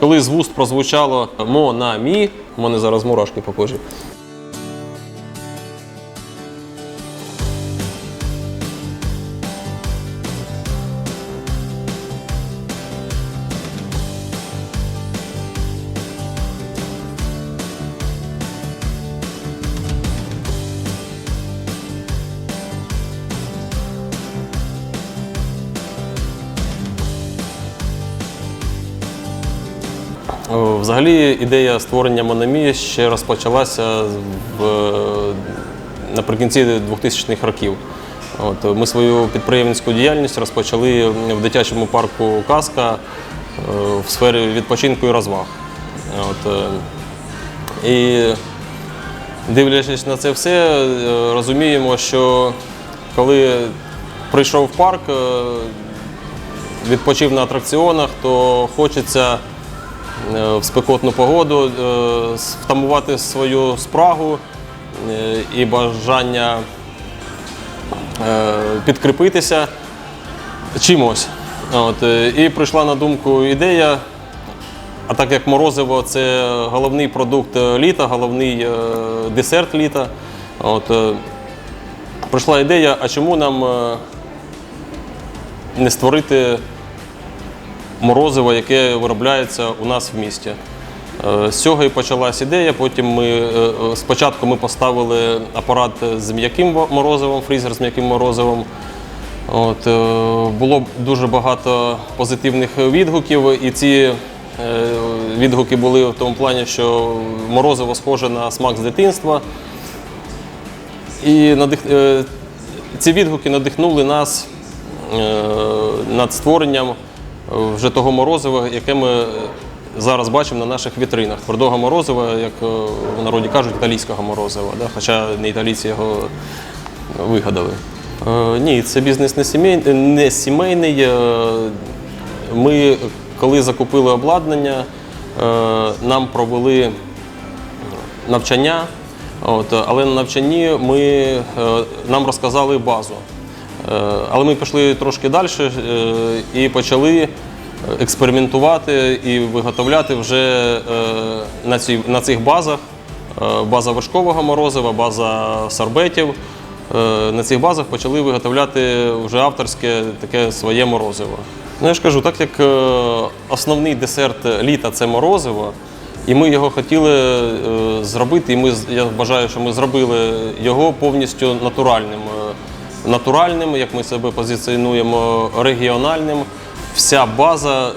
коли з вуст прозвучало мо на мі, у мене зараз мурашки по. Взагалі ідея створення Монамі ще розпочалася в, наприкінці 2000-х років. От, ми свою підприємницьку діяльність розпочали в дитячому парку Казка е, в сфері відпочинку і розваг. От, е, і дивлячись на це все, е, розуміємо, що коли прийшов в парк, відпочив на атракціонах, то хочеться в спекотну погоду е, втамувати свою спрагу е, і бажання е, підкріпитися чимось. От, е, і прийшла на думку ідея. А так як морозиво це головний продукт е, літа, головний е, десерт літа. От, е, прийшла ідея, а чому нам е, не створити морозиво, яке виробляється у нас в місті. Е, З цього і почалась ідея. Потім ми е, е, спочатку ми поставили апарат з м'яким морозивом, фрізер з м'яким морозивом. От, було дуже багато позитивних відгуків, і ці відгуки були в тому плані, що морозиво схоже на смак з дитинства. І надих... ці відгуки надихнули нас над створенням вже того морозива, яке ми зараз бачимо на наших вітринах. Твердого морозива, як е, в народі кажуть, італійського морозива, да? хоча не італійці його вигадали. Е, Ні, це бізнес не сімейний. Не сімейний. Е, Ми, коли закупили обладнання, е, нам провели навчання. От, але на навчанні ми, е, нам розказали базу. Е, Але ми пішли трошки далі е, і почали експериментувати і виготовляти вже е, на, цій, на цих базах. Е, База вершкового морозива, база сорбетів. Е, На цих базах почали виготовляти вже авторське таке своє морозиво. Ну я ж кажу, так як основний десерт літа це морозиво, і ми його хотіли зробити, і ми, я вважаю, що ми зробили його повністю натуральним. Натуральним, як ми себе позиціонуємо, регіональним. Вся база е,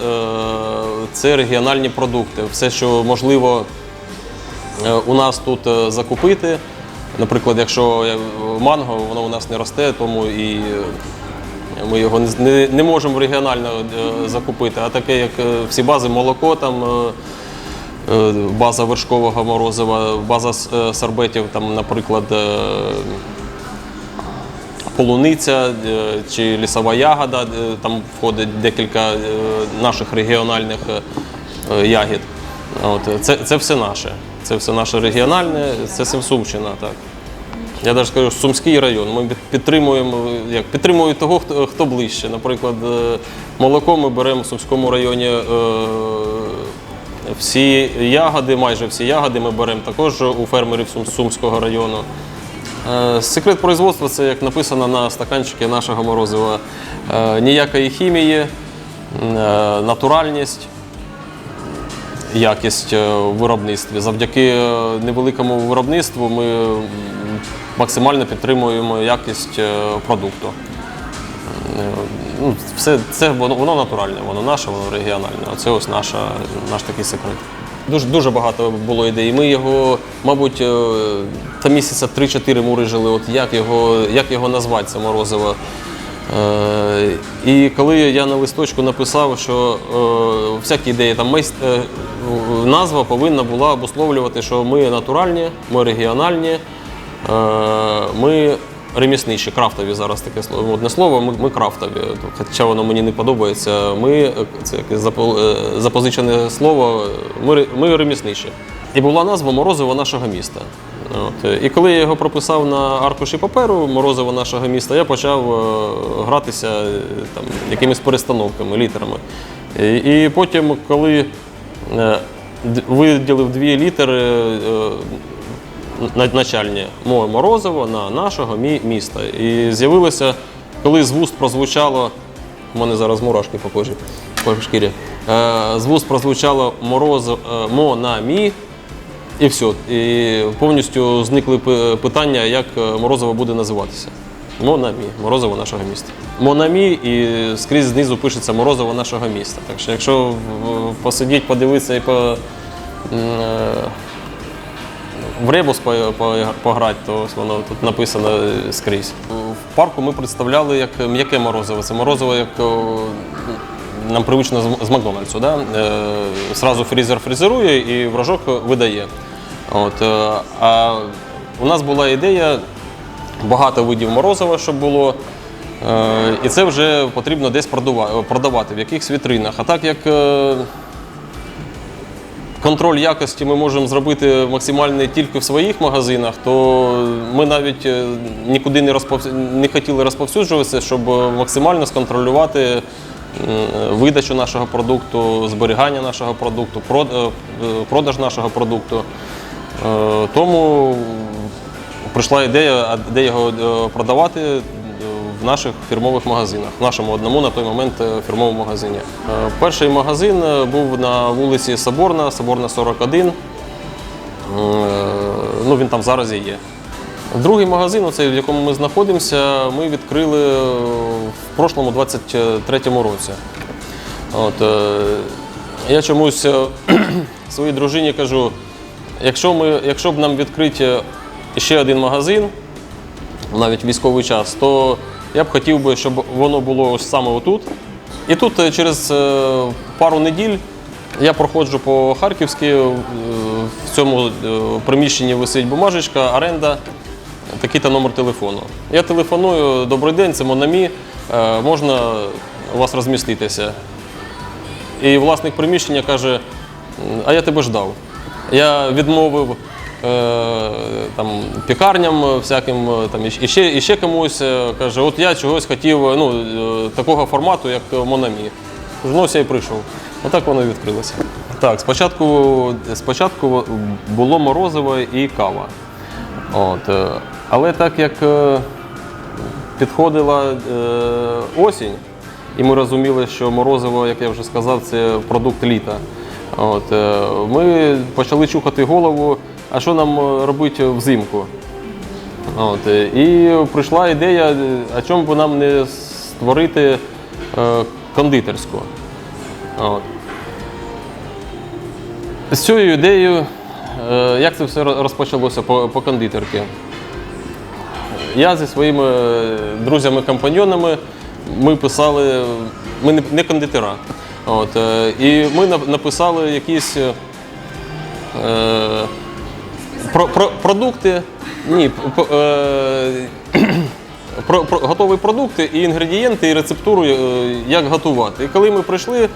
це регіональні продукти. Все, що можливо е, у нас тут е, закупити. Наприклад, якщо манго, воно у нас не росте, тому і ми його не, можемо регіонально закупити. А таке, як всі бази, молоко, там, база вершкового морозива, база сорбетів, там, наприклад, полуниця е, чи лісова ягода, е, там входить декілька е, наших регіональних ягід. От, це, це все наше. Це все наше регіональне, це Сумщина. Так. Я навіть скажу, Сумський район. Ми підтримуємо, як підтримують того, хто, хто ближче. Наприклад, молоко ми беремо в Сумському районі. Всі ягоди, майже всі ягоди ми беремо також у фермерів Сумського району. Е, Секрет производства це як написано на стаканчику нашого морозива. Е, Ніякої хімії, е, натуральність, якість в виробництві. Завдяки невеликому виробництву ми максимально підтримуємо якість продукту. Ну, все, це воно, воно натуральне, воно наше, воно регіональне. Оце ось наша, наш такий секрет. Дуже, дуже багато було ідей. Ми його, мабуть, е, та місяця 3-4 мурижили, от як його, як його назвати, це морозиво. Е, і коли я на листочку написав, що е, всякі ідеї, там майс- е, назва повинна була обусловлювати, що ми натуральні, ми регіональні, е, ми ремісничі, крафтові зараз таке слово. Модне слово, ми, ми крафтові. Хоча воно мені не подобається. Ми це якесь запозичене слово, ми, ми ремісничі. І була назва Морозиво нашого міста. От. І коли я його прописав на аркуші паперу Морозиво нашого міста, я почав е, гратися е, там, якимись перестановками, літерами. І, і потім, коли е, виділив дві літери начальні моє морозиво на нашого міста. І з'явилося, коли з вуст прозвучало, у мене зараз мурашки по кожі, по шкірі. Е, З вуст прозвучало морозиво мо на мі. І все. І повністю зникли питання, як е, морозиво буде називатися. Монамі, морозиво нашого міста. Монамі і скрізь знизу пишеться морозиво нашого міста. Так що, якщо посидіть, подивитися і по, е, в ребус по- по- пограти, то воно тут написано скрізь. В парку ми представляли як м'яке морозиво. Це морозиво, як нам привично з- Макдональдсу. Да? Е, Сразу фрізер фрезерує і вражок видає. От, е, а у нас була ідея багато видів морозива, щоб було. Е, І це вже потрібно десь продавати, в якихось вітринах. А так як контроль якості ми можемо зробити максимальний тільки в своїх магазинах, то ми навіть е, нікуди не, розпов... не хотіли розповсюджуватися, щоб максимально сконтролювати видачу нашого продукту, зберігання нашого продукту, прод- е, продаж нашого продукту. Е, Тому прийшла ідея, де його продавати в наших фірмових магазинах, в нашому одному на той момент е, фірмовому магазині. Е, Перший магазин е, був на вулиці Соборна, Соборна 41. Е, Ну, він там зараз і є. Другий магазин, оцей, в якому ми знаходимося, ми відкрили в прошлому 23-му році. От, я чомусь своїй дружині кажу, якщо, ми, якщо б нам відкрити ще один магазин, навіть військовий час, то я б хотів би, щоб воно було ось саме отут. І тут е, через е, пару неділь я проходжу по Харківській, е, в цьому приміщенні висить бумажечка, оренда, такий-то номер телефону. Я телефоную, добрий день, це Монамі, е, можна у вас розміститися. І власник приміщення каже, а я тебе ждав. Я відмовив там, пікарням всяким, е, там, і ще, і ще комусь. е, Каже, от я чогось хотів е, ну, е, такого формату, як Монамі. Ну, і прийшов. Отак воно відкрилося. Так, спочатку, спочатку було морозиво і кава. От, е, але так як е, підходила е, осінь, і ми розуміли, що морозиво, як я вже сказав, це продукт літа. От, е, ми почали чухати голову, а що нам е, робити взимку. От, е, і прийшла ідея, е, а чому б нам не створити е, кондитерську. От. З цією ідеєю, е, як це все розпочалося по, по кондитерці? Я зі своїми е, друзями-компаньйонами ми писали, ми не, кондитера. От, е, і ми нап- написали якісь е, про, про, продукти. Ні, п- п- е, про, про, готові продукти і інгредієнти, і рецептуру, е, як готувати. І коли ми прийшли,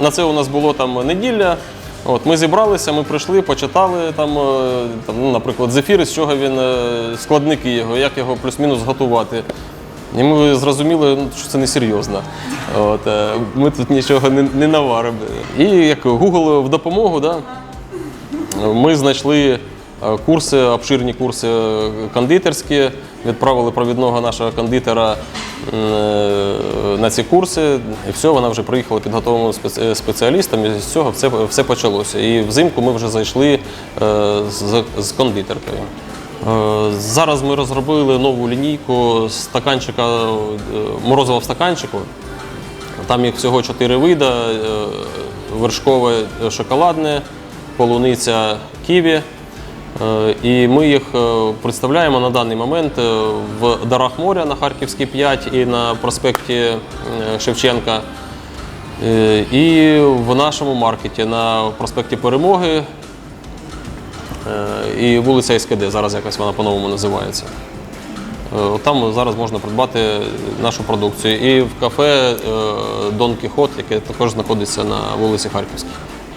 на це у нас було там неділя. От, ми зібралися, ми прийшли, почитали там, е, там ну, наприклад, зефір, з чого він, складники його, як його плюс-мінус готувати. І ми зрозуміли, ну, що це не серйозно. От, ми тут нічого не, не наваримо. І як Google в допомогу, да, ми знайшли курси, обширні курси е, кондитерські, відправили провідного нашого кондитера е, на ці курси, і все, вона вже приїхала підготовленим спеці- спеціалістом, і з цього все, все почалося. І взимку ми вже зайшли е, з, з кондитеркою. Е, Зараз ми розробили нову лінійку стаканчика, е, морозива в стаканчику. Там їх всього чотири види: е, вершкове е, шоколадне, полуниця ківі. Е, І ми їх е, представляємо на даний момент е, в Дарах моря на Харківській 5 і на проспекті Шевченка. І в нашому маркеті на проспекті Перемоги і вулиця СКД, зараз якось вона по-новому називається. Там зараз можна придбати нашу продукцію. І в кафе Дон Кіхот, яке також знаходиться на вулиці Харківській.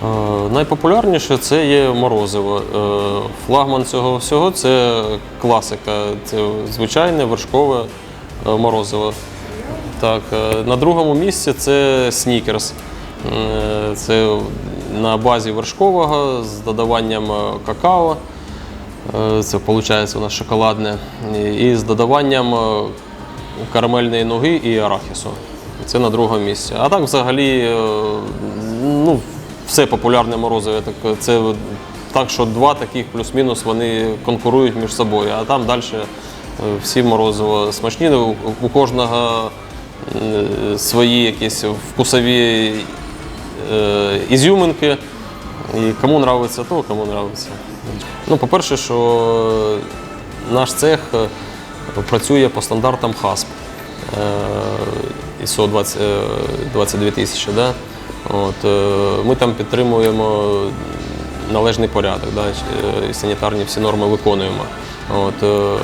Е, Найпопулярніше це є морозиво. Е, Флагман цього всього це класика, це звичайне вершкове е, морозиво. Так, на другому місці це снікерс. Це на базі вершкового з додаванням какао. Це виходить у нас шоколадне. І- з додаванням карамельної ноги і арахісу. Це на другому місці. А так взагалі ну, все популярне морозиво. Так, це так, що два таких плюс-мінус вони конкурують між собою. А там далі всі морозиво смачні. У, у кожного е, свої якісь вкусові е, ізюминки. І кому нравиться то, кому нравиться. Ну, по-перше, що наш цех е, працює по стандартам ХАСП. Е, ISO 20, е, 22 тисячі. Да? От, е, ми там підтримуємо належний порядок, да? е, і санітарні всі норми виконуємо. От, е,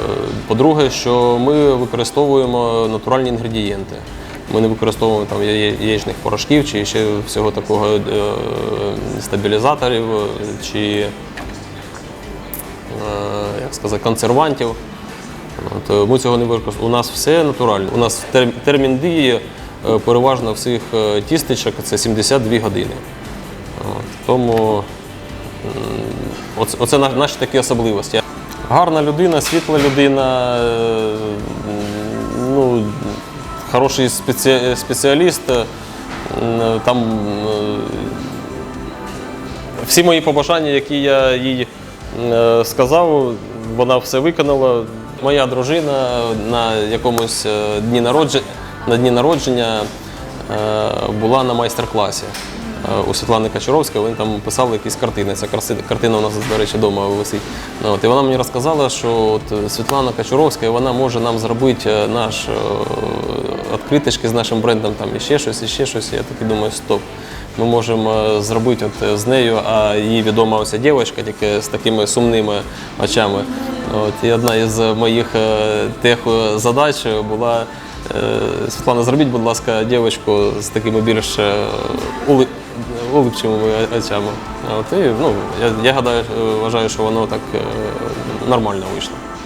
по-друге, що ми використовуємо натуральні інгредієнти. Ми не використовуємо там яєчних порошків чи ще всього такого е, стабілізаторів е, чи е, як сказати, консервантів. От, е, ми цього не використовуємо. У нас все натурально. У нас термін дії е, переважно всіх е, тістечок це 72 години. Тому оце, наші такі особливості. Гарна людина, світла людина, е, ну, хороший спеці- спеціаліст. е, Там е, всі мої побажання, які я їй е, сказав, вона все виконала. Моя дружина на якомусь е, дні народження, на дні народження е, була на майстер-класі е, у Світлани Качуровської. Вони там писали якісь картини. Ця картина у нас, до речі, вдома висить. Ну, і вона мені розказала, що от Світлана Качуровська вона може нам зробити е, наш е, відкриточки з нашим брендом, там і ще щось, і ще щось. Я такий думаю, стоп. Ми можемо е, зробити от е, з нею, а їй відома оця дівчинка, тільки з такими сумними очами. От, і одна із моїх е, тех е, задач була е, Світлана, зробіть, будь ласка, дівчинку з такими більш е, ули- улипчивими очами. От, і, ну, я, я гадаю, е, вважаю, що воно так е, нормально вийшло.